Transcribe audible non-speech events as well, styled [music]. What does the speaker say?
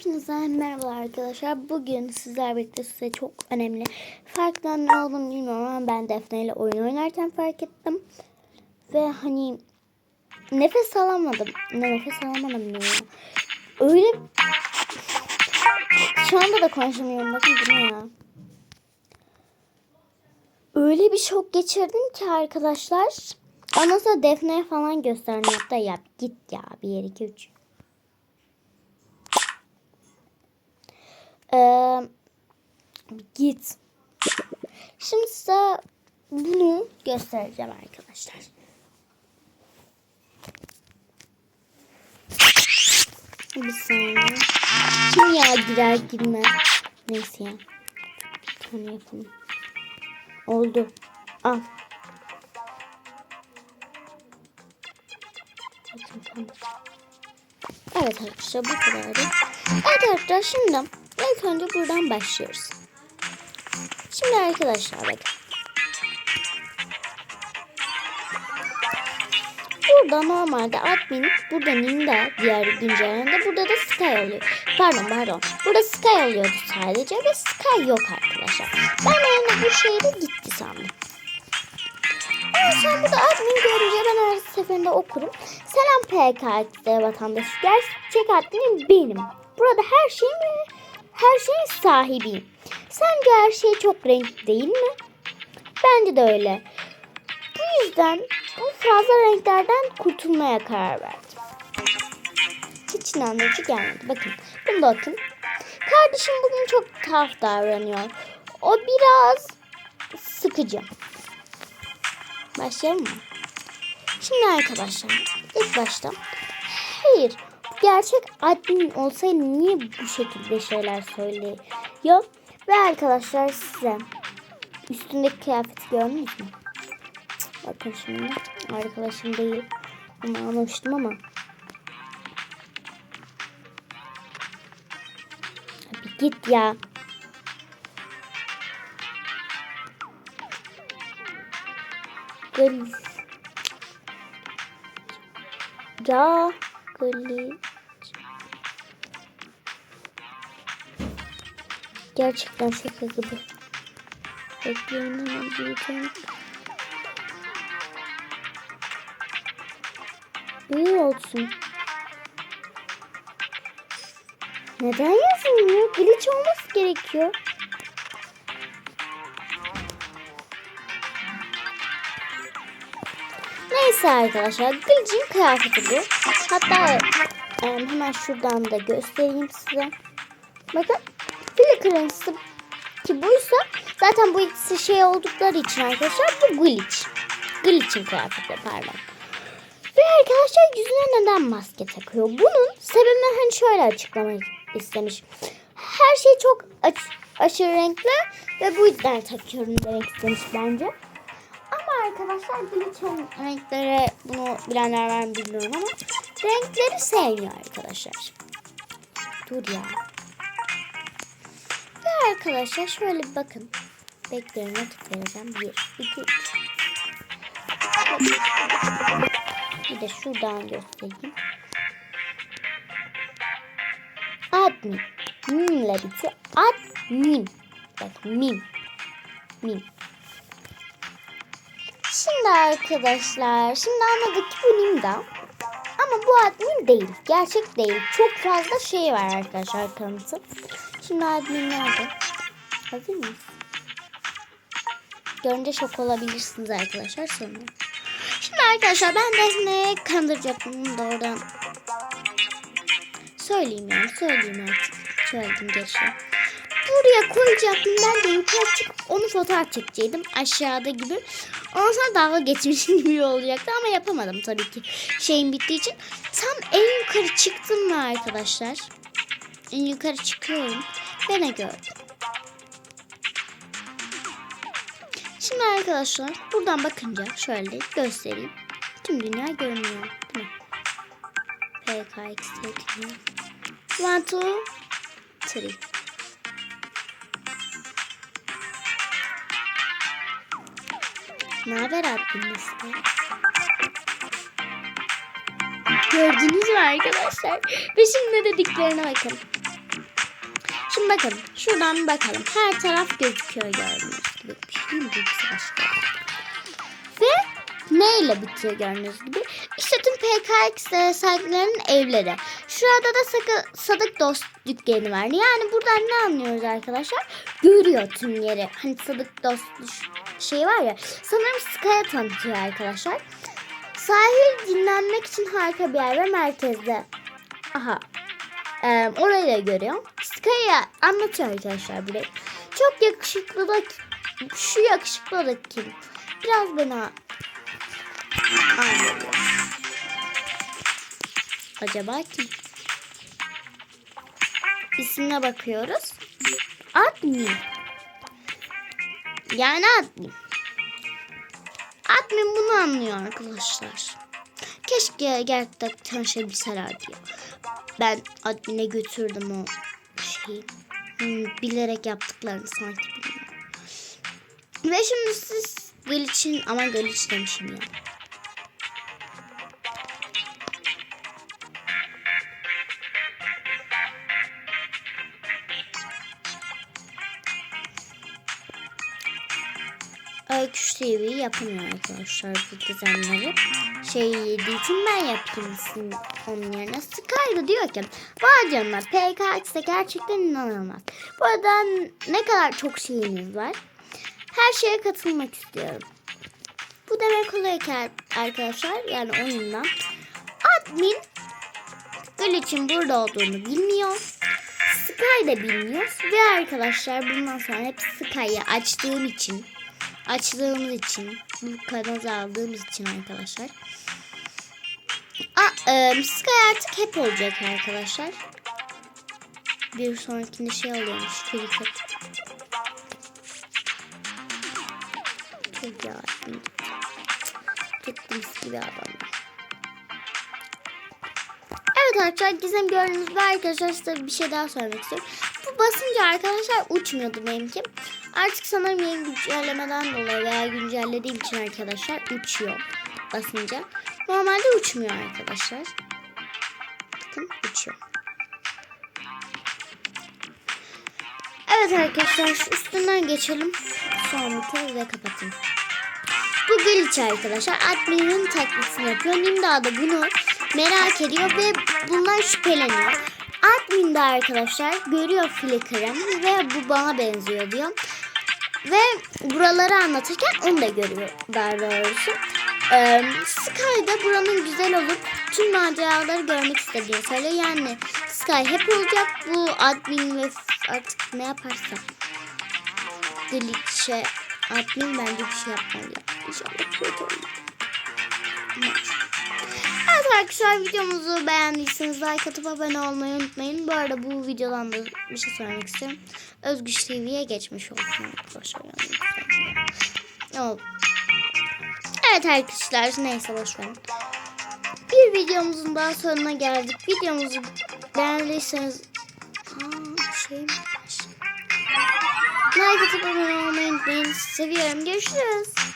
Hepinize merhaba arkadaşlar. Bugün sizler birlikte size çok önemli farklı ne olduğunu bilmiyorum ama ben Defne ile oyun oynarken fark ettim. Ve hani nefes alamadım. Ne nefes alamadım ya. Öyle şu anda da konuşamıyorum. Bakın bu ya. Öyle bir şok geçirdim ki arkadaşlar. Ondan sonra Defne'ye falan gösterdim. Hatta yap git ya. Bir yer iki üç. Ee, git. Şimdi size bunu göstereceğim arkadaşlar. Bir saniye. Kim ya girer girmez. Neyse ya. Bir tane yapalım. Oldu. Al. Evet arkadaşlar bu kadardı. Evet arkadaşlar şimdi ilk önce buradan başlıyoruz. Şimdi arkadaşlar bakın. Burada normalde admin, burada Ninda diğer güncellerinde, burada da Sky oluyor. Pardon pardon. Burada Sky oluyordu sadece ve Sky yok arkadaşlar. Ben yani bu şehre gitti sandım. Ama sen burada admin görünce ben her seferinde okurum. Selam PKX'de vatandaş. Gerçek adminim benim. Burada her şeyin ve her şeyin sahibiyim. Sence her şey çok renkli değil mi? Bence de öyle. Bu yüzden bu fazla renklerden kurtulmaya karar verdim. Hiç inandırıcı gelmedi. Bakın bunu da bakın. Kardeşim bugün çok tuhaf davranıyor. O biraz sıkıcı. Başlayalım mı? Şimdi arkadaşlar ilk başta hayır gerçek admin olsaydı niye bu şekilde şeyler söylüyor? Ve arkadaşlar size üstündeki kıyafeti gördünüz mü? Bakın şimdi arkadaşım değil. Bunu almıştım ama. Abi git ya. Gül. Ya. Gül. Gerçekten şaka gibi. Bekliyorum hemen. İyi olsun. Neden yazılmıyor? Glitch olması gerekiyor. Neyse arkadaşlar Glitch'in kıyafeti bu. Hatta hemen şuradan da göstereyim size. Bakın Flicker'ın ki buysa zaten bu ikisi şey oldukları için arkadaşlar bu Glitch. Glitch'in kıyafeti pardon. Ve arkadaşlar yüzüne neden maske takıyor? Bunun sebebini hani şöyle açıklamak istemiş. Her şey çok aç aşırı renkli ve bu yüzden takıyorum demek istemiş bence. Ama arkadaşlar Glitch'in renkleri bunu bilenler var mı bilmiyorum ama renkleri sevmiyor arkadaşlar. Dur ya. Arkadaşlar şöyle bir bakın. Bekleyin vakit vereceğim. 1, 2, 3. Bir de şuradan göstereyim. Admin. Mimle bitiyor. Admin. Bak mim. Mim. Şimdi arkadaşlar. Şimdi anladık ki bu Nimda. Ama bu admin değil. Gerçek değil. Çok fazla şey var arkadaşlar kanıtı. Şimdi admin nerede? Hazır mıyız? Görünce şok olabilirsiniz arkadaşlar sonra. Şimdi arkadaşlar ben Defne'ye kandıracaktım da oradan. Söyleyeyim yani söyleyeyim artık. Söyledim gerçi. Buraya koyacaktım ben de yukarı çıkıp onu fotoğraf çekecektim aşağıda gibi. Ondan sonra dalga geçmişim [laughs] gibi olacaktı ama yapamadım tabii ki şeyin bittiği için. Tam en yukarı çıktım mı arkadaşlar? Yukarı çıkıyorum ve ne gördüm? Şimdi arkadaşlar buradan bakınca şöyle göstereyim. Tüm dünya görünüyor. Değil mi? PKX tekniği. One, two, three. Ne haber administe? Gördünüz mü arkadaşlar? Ve şimdi ne dediklerine bakın. Bakın şuradan bakalım. Her taraf gözüküyor gördüğünüz gibi. Bir şey bu başka? Ve neyle bitiyor gördüğünüz gibi. İşte tüm PKX sahiplerinin evleri. Şurada da Sakı, Sadık Dost dükkanı var. Yani buradan ne anlıyoruz arkadaşlar? Görüyor tüm yeri. Hani Sadık Dost şey var ya. Sanırım Sky'a tanıtıyor arkadaşlar. Sahil dinlenmek için harika bir yer ve merkezde. Aha. Ee, orayı da görüyorum. Sky'a anlatıyor arkadaşlar burayı. Çok yakışıklı da şu yakışıklı da kim? Biraz bana. Acaba kim? İsmine bakıyoruz. Admin. Yani admin. Admin bunu anlıyor arkadaşlar. Keşke gerçekten tanışabilselerdi ya. Ben admine götürdüm o şeyi. Hmm, bilerek yaptıklarını sanki bilmiyorum. Ve şimdi siz Glitch'in ama Glitch demişim ya. Öyküş TV yapamıyor arkadaşlar bu düzenleri. Şey yediği için ben yapayım sizin onun yerine. Sky'da diyor ki vay canına PKX de gerçekten inanılmaz. Bu arada ne kadar çok şeyiniz var. Her şeye katılmak istiyorum. Bu demek oluyor ki arkadaşlar yani oyundan admin Glitch'in burada olduğunu bilmiyor. Sky da bilmiyor. Ve arkadaşlar bundan sonra hep Sky'ı açtığım için açtığımız için bu kanalı aldığımız için arkadaşlar. A, e, Sky artık hep olacak arkadaşlar. Bir sonrakinde şey oluyormuş. Kriket. Çok ya. Çok mis gibi adam. Evet arkadaşlar gizem gördüğünüz ve arkadaşlar size bir şey daha söylemek istiyorum. Bu basınca arkadaşlar uçmuyordu benimki. Artık sanırım yeni güncellemeden dolayı veya güncellediğim için arkadaşlar uçuyor basınca. Normalde uçmuyor arkadaşlar. Bakın uçuyor. Evet arkadaşlar üstünden geçelim. Son bir kez ve kapatayım. Bu glitch arkadaşlar. Admin'in taklitini yapıyor. Nimda da bunu merak ediyor ve bundan şüpheleniyor. Admin de arkadaşlar görüyor Flickr'ı ve bu bana benziyor diyor. Ve buraları anlatırken onu da görüyor daha doğrusu. Ee, Sky da buranın güzel olup tüm maceraları görmek istediğini söylüyor. Yani Sky hep olacak bu admin ve artık ne yaparsa glitch'e admin bence bir şey yapmalı. İnşallah kötü olmaz. Evet arkadaşlar videomuzu beğendiyseniz like atıp abone olmayı unutmayın. Bu arada bu videodan da bir şey söylemek istiyorum. Özgüç TV'ye geçmiş olsun arkadaşlar. Yani. Evet arkadaşlar neyse boşverin. Bir videomuzun daha sonuna geldik. Videomuzu beğendiyseniz şey? Like atıp abone olmayı unutmayın. Seviyorum. Görüşürüz.